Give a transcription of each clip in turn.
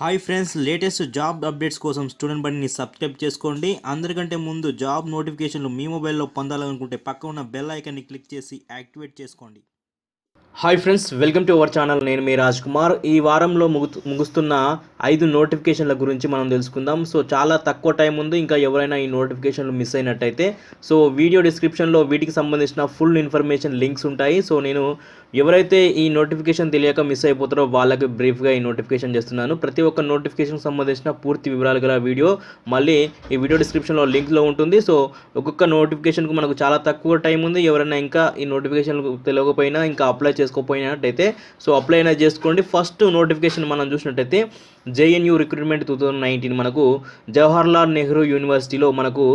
Hi friends latest job updates కోసం student బండిని subscribe చేసుకోండి. అందరికంటే ముందు జాబ్ నోటిఫికేషన్లు మీ మొబైల్లో పొందాలనుకుంటే పక్క ఉన్న బెల్ ఐకాన్ని క్లిక్ చేసి యాక్టివేట్ చేసుకోండి. Hi friends welcome to our channel. నేను మీ రాజ్ కుమార్. ఈ వారంలో ముగు ముగుస్తున్న ఐదు నోటిఫికేషన్ల గురించి మనం తెలుసుకుందాం. సో చాలా తక్కువ టైం ఉంది. ఇంకా ఎవరైనా ఈ నోటిఫికేషన్లు మిస్ అయినట్టయితే సో వీడియో డిస్క్రిప్షన్లో వీటికి సంబంధించిన ఫుల్ ఇన్ఫర్మేషన్ లింక్స్ ఉంటాయి. సో నేను ఎవరైతే ఈ నోటిఫికేషన్ తెలియక మిస్ అయిపోతారో వాళ్ళకి బ్రీఫ్గా ఈ నోటిఫికేషన్ చేస్తున్నాను. ప్రతి ఒక్క నోటిఫికేషన్ సంబంధించిన పూర్తి వివరాలు గల వీడియో మళ్ళీ ఈ వీడియో డిస్క్రిప్షన్లో లింక్లో ఉంటుంది. సో ఒక్కొక్క నోటిఫికేషన్కు మనకు చాలా తక్కువ టైం ఉంది. ఎవరైనా ఇంకా ఈ నోటిఫికేషన్ తెలియకపోయినా ఇంకా అప్లై చేసుకోకపోయినట్టయితే సో అప్లై అయినా చేసుకోండి. ఫస్ట్ నోటిఫికేషన్ మనం చూసినట్టయితే JNU recruitment two thousand nineteen మనకు జవహర్లాల్ నెహ్రూ యూనివర్సిటీలో మనకు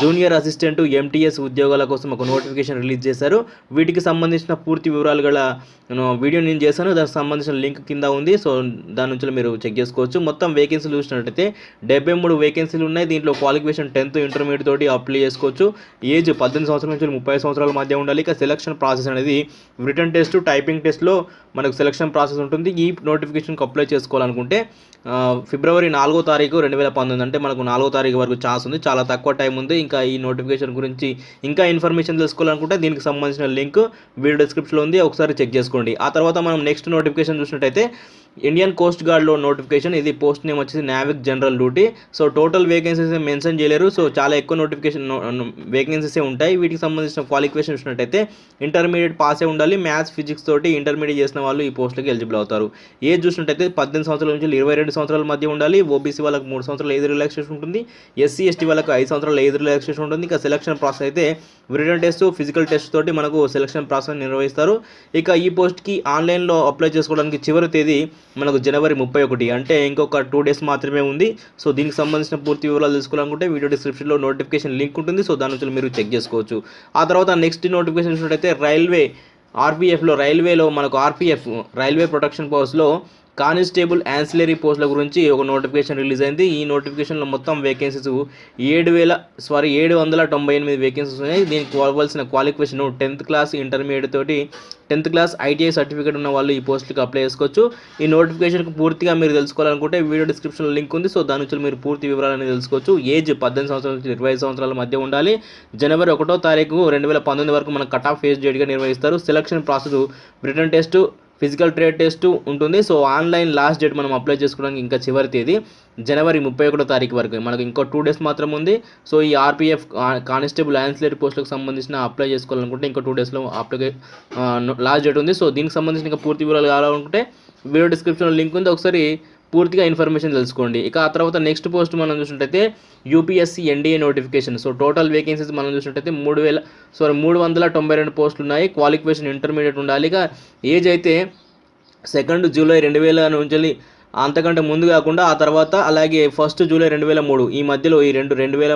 జూనియర్ అసిస్టెంట్ ఎంటీఎస్ ఉద్యోగాల కోసం ఒక నోటిఫికేషన్ రిలీజ్ చేశారు. వీటికి సంబంధించిన పూర్తి వివరాలు గల నేను వీడియో నేను చేశాను దానికి సంబంధించిన లింక్ కింద ఉంది. సో దాని నుంచి మీరు చెక్ చేసుకోవచ్చు. మొత్తం వేకెన్సీలు చూసినట్టయితే డెబ్బై మూడు వేకెన్సీలు ఉన్నాయి. దీంట్లో క్వాలిఫికేషన్ టెన్త్ ఇంటర్మీడియట్ తోటి అప్లై చేసుకోవచ్చు. ఏజ్ పద్దెనిమిది సంవత్సరాల నుంచి ముప్పై సంవత్సరాల మధ్య ఉండాలి. ఇక సెలక్షన్ ప్రాసెస్ అనేది రిటర్న్ టెస్ట్ టైపింగ్ టెస్ట్లో మనకు సెలక్షన్ ప్రాసెస్ ఉంటుంది. ఈ నోటిఫికేషన్కి అప్లై చేసుకోవాలనుకుంటే ఫిబ్రవరి నాలుగో తారీఖు రెండు వేల పంతొమ్మిది అంటే మనకు నాలుగో తారీఖు వరకు ఛాన్స్ ఉంది. చాలా తక్కువ టైం ఉంది. ఇంకా ఈ నోటిఫికేషన్ గురించి ఇంకా ఇన్ఫర్మేషన్ తెలుసుకోవాలనుకుంటే దీనికి సంబంధించిన లింక్ వీడియో డిస్క్రిప్షన్లో ఉంది. ఒకసారి చెక్ చేసుకోండి. ఆ తర్వాత మనం నెక్స్ట్ నోటిఫికేషన్ చూసినట్టయితే ఇండియన్ కోస్ట్ గార్డ్లో నోటిఫికేషన్ ఇది పోస్ట్ నేమ్ వచ్చేసి Navik general duty so total vacancies mention చేయలేరు. సో చాలా ఎక్కువ నోటిఫికేషన్ వేకెన్సీసే ఉంటాయి. వీటికి సంబంధించిన క్వాలిఫికేషన్ చూసినట్టయితే ఇంటర్మీడియట్ పాసే ఉండాలి. మ్యాథ్స్ ఫిజిక్స్ తోటి ఇంటర్మీడియట్ చేసిన వాళ్ళు ఈ పోస్టులకి ఎలిజిబుల్ అవుతారు. ఏజ్ చూసినట్టయితే పద్దెనిమిది సంవత్సరాల నుంచి ఇరవై రెండు సంవత్సరాల మధ్య ఉండాలి. ఓబీసీ వాళ్ళకి మూడు సంవత్సరాల ఏది రిలాక్సేషన్ ఉంటుంది. ఎస్సీ ఎస్టీ వాళ్ళకి ఐదు సంవత్సరాల ఏజ్ రిలాక్సేషన్ ఉంటుంది. ఇంకా సెలక్షన్ ప్రాసెస్ అయితే రిటర్న్ టెస్ట్ ఫిజికల్ టెస్ట్ తోటి మనకు సెలక్షన్ ప్రాసెస్ నిర్వహిస్తారు. ఇక ఈ పోస్ట్కి ఆన్లైన్లో అప్లై చేసుకోవడానికి చివరి తేదీ మనకు జనవరి ముప్పై ఒకటి. అంటే ఇంకొక టూ డేస్ మాత్రమే ఉంది. సో దీనికి సంబంధించిన పూర్తి వివరాలు తెలుసుకోవాలనుకుంటే వీడియో డిస్క్రిప్షన్లో నోటిఫికేషన్ లింక్ ఉంటుంది. సో దాని నుంచి మీరు చెక్ చేసుకోవచ్చు. ఆ తర్వాత నెక్స్ట్ నోటిఫికేషన్ చూసినట్టయితే రైల్వే ఆర్పిఎఫ్లో రైల్వేలో మనకు ఆర్పిఎఫ్ రైల్వే ప్రొటెక్షన్ ఫోర్స్లో కానిస్టేబుల్ యాన్సిలరీ పోస్టుల గురించి ఒక నోటిఫికేషన్ రిలీజ్ అయింది. ఈ నోటిఫికేషన్లో మొత్తం వేకెన్సీస్ ఏడు వేల సారీ ఏడు వందల తొంభై ఎనిమిది వేకెన్సీస్ ఉన్నాయి. దీనికి కావాల్సిన క్వాలిఫికేషన్ టెన్త్ క్లాస్ ఇంటర్మీడియట్ తోటి టెన్త్ క్లాస్ ఐటీఐ సర్టిఫికేట్ ఉన్న వాళ్ళు ఈ పోస్టులకు అప్లై చేసుకోవచ్చు. ఈ నోటిఫికేషన్కి పూర్తిగా మీరు తెలుసుకోవాలనుకుంటే వీడియో డిస్క్రిప్షన్లో లింక్ ఉంది. సో దాని నుంచి మీరు పూర్తి వివరాలను తెలుసుకోవచ్చు. ఏజ్ పద్దెనిమిది సంవత్సరాల నుంచి ఇరవై సంవత్సరాల మధ్య ఉండాలి. జనవరి ఒకటో తారీఖు రెండు వేల పంతొమ్మిది వరకు మన కట్ ఆఫ్ ఫేస్ డేట్గా నిర్వహిస్తారు. Selection process written test physical trade test ఉంటుంది. సో ఆన్లైన్ లాస్ట్ డేట్ మనం అప్లై చేసుకోవడానికి ఇంకా చివరి తేదీ జనవరి ముప్పై ఒకటో తారీఖు వరకు. మనకు ఇంకో టూ డేస్ మాత్రం ఉంది. సో ఈ ఆర్పిఎఫ్ కానిస్టేబుల్ యాన్సిలరీ పోస్టులకు సంబంధించిన అప్లై చేసుకోవాలనుకుంటే ఇంకో టూ డేస్లో అప్లై లాస్ట్ డేట్ ఉంది. సో దీనికి సంబంధించిన ఇంకా పూర్తి వివరాలు కావాలనుకుంటే వీడియో డిస్క్రిప్షన్లో లింక్ ఉంది. ఒకసారి పూర్తిగా ఇన్ఫర్మేషన్ తెలుసుకోండి. ఇక ఆ తర్వాత నెక్స్ట్ పోస్ట్ మనం చూసినట్టయితే UPSC NDA notification. So total vacancies మనం చూసినట్టయితే మూడు వేల సారీ మూడు వందల తొంభై రెండు పోస్టులు ఉన్నాయి. క్వాలిఫికేషన్ ఇంటర్మీడియట్ ఉండాలి. ఇక ఏజ్ అయితే సెకండ్ జూలై రెండు వేల నుంచి అంతకంటే ముందు కాకుండా ఆ తర్వాత అలాగే ఫస్ట్ జూలై రెండు వేల మూడు. ఈ మధ్యలో ఈ రెండు రెండు వేల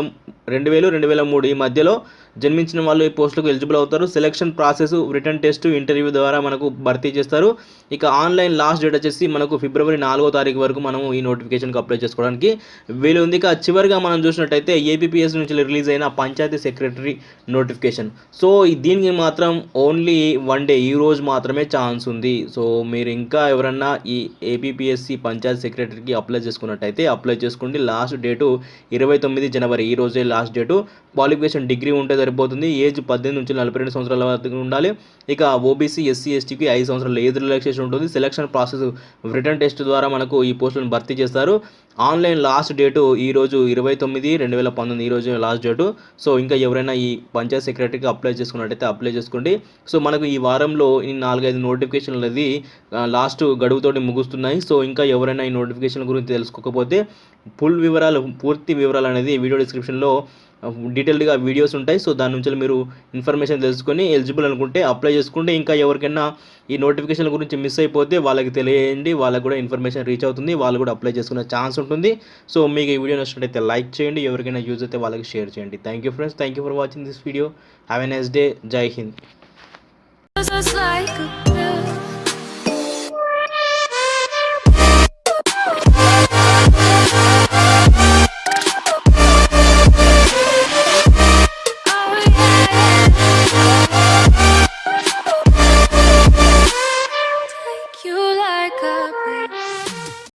రెండు వేలు రెండు వేల మూడు. ఈ మధ్యలో జన్మించిన వాళ్ళు ఈ పోస్టులకు ఎలిజిబుల్ అవుతారు. Selection process written test interview ద్వారా మనకు భర్తీ చేస్తారు. ఇక ఆన్లైన్ లాస్ట్ డేట్ వచ్చేసి మనకు ఫిబ్రవరి నాలుగో తారీఖు వరకు మనం ఈ నోటిఫికేషన్కి అప్లై చేసుకోవడానికి వీలు ఉంది. ఇక చివరిగా మనం చూసినట్టయితే ఏపీపీఎస్ నుంచి రిలీజ్ అయిన పంచాయతీ సెక్రటరీ నోటిఫికేషన్. సో ఈ- దీనికి మాత్రం ఓన్లీ వన్ డే ఈ రోజు మాత్రమే ఛాన్స్ ఉంది. సో మీరు ఇంకా ఎవరన్నా ఈ ఏపీపీఎస్సి పంచాయతీ సెక్రటరీకి అప్లై చేసుకున్నట్టయితే అప్లై చేసుకోండి. లాస్ట్ డేటు ఇరవై తొమ్మిది జనవరి ఈ రోజే లాస్ట్ డేటు. క్వాలిఫికేషన్ డిగ్రీ ఉంటుంది సరిపోతుంది. ఏజ్ పద్దెనిమిది నుంచి నలభై రెండు సంవత్సరాల వరకు ఉండాలి. ఇక ఓబీసీ ఎస్సీ ఎస్టీకి ఐదు సంవత్సరాలు ఏజ్ రిలాక్సేషన్ ఉంటుంది. సెలక్షన్ ప్రాసెస్ రిటర్న్ టెస్ట్ ద్వారా మనకు ఈ పోస్టులను భర్తీ చేస్తారు. ఆన్లైన్ లాస్ట్ డేటు ఈరోజు ఇరవై తొమ్మిది రెండు వేల పంతొమ్మిది ఈరోజు లాస్ట్ డేటు సో ఇంకా ఎవరైనా ఈ పంచాయత్ సెక్రటరీకి అప్లై చేసుకున్నట్టయితే అప్లై చేసుకోండి. సో మనకు ఈ వారంలో ఈ నాలుగైదు నోటిఫికేషన్లు అనేది లాస్ట్ గడువుతోటి ముగుస్తున్నాయి. సో ఇంకా ఎవరైనా ఈ నోటిఫికేషన్ గురించి తెలుసుకోకపోతే ఫుల్ వివరాలు పూర్తి వివరాలు అనేది వీడియో డిస్క్రిప్షన్లో డీటెయిల్డ్గా వీడియోస్ ఉంటాయి. సో దాని నుంచి మీరు ఇన్ఫర్మేషన్ తెలుసుకొని ఎలిజిబుల్ అనుకుంటే అప్లై చేసుకుంటే ఇంకా ఎవరికైనా ఈ నోటిఫికేషన్ గురించి మిస్ అయిపోతే వాళ్ళకి తెలియండి. వాళ్ళకి కూడా ఇన్ఫర్మేషన్ రీచ్ అవుతుంది. వాళ్ళు కూడా అప్లై చేసుకునే ఛాన్స్ ఉంటుంది. సో మీకు ఈ వీడియో నచ్చినట్టయితే లైక్ చేయండి. ఎవరికైనా యూజ్ అయితే వాళ్ళకి షేర్ చేయండి. Thank you friends thank you for watching this video have a nice day Jai Hind Just like a